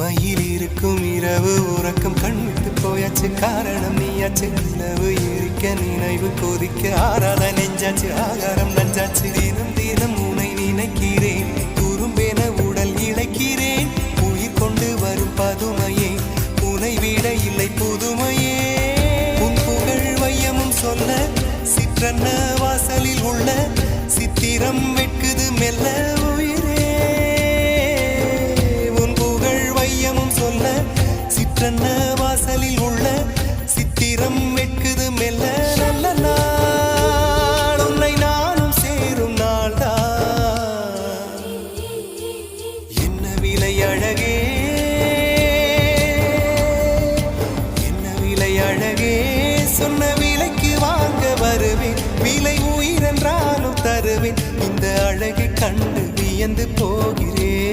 மயில் இருக்கும் இரவு உறக்கம் கண் விட்டு போயாச்சு. காரணம் நீயாச்சு. நிலவு இருக்க நினைவு கொதிக்க. ஆறாத நெஞ்சாச்சு. ஆகாரம் நஞ்சாச்சு. தினம் தினம் உனை நினைக்கிறேன். குறும்பென உடல் இழைக்கிறேன். உயிர் கொண்டு வரும் பதுமையே. உனை விட இல்லை புதுமையே. உன் புகழ் வையமும் சொல்ல சிற்றன்ன வாசலில் உள்ள சித்திரம் வெட்குது மெல்ல. சிற்றன்ன வாசலில் உள்ள சித்திரம் வெட்குது மெல்ல. நல்ல நாள் உன்னை நானும் சேரும் நாள்தான். என்ன விலை அழகே? என்ன விலை அழகே? சொன்ன விலைக்கு வாங்க வருவேன். விலை உயிரென்றாலும் தருவேன். இந்த அழகை கண்டு வியந்து போகிறேன்.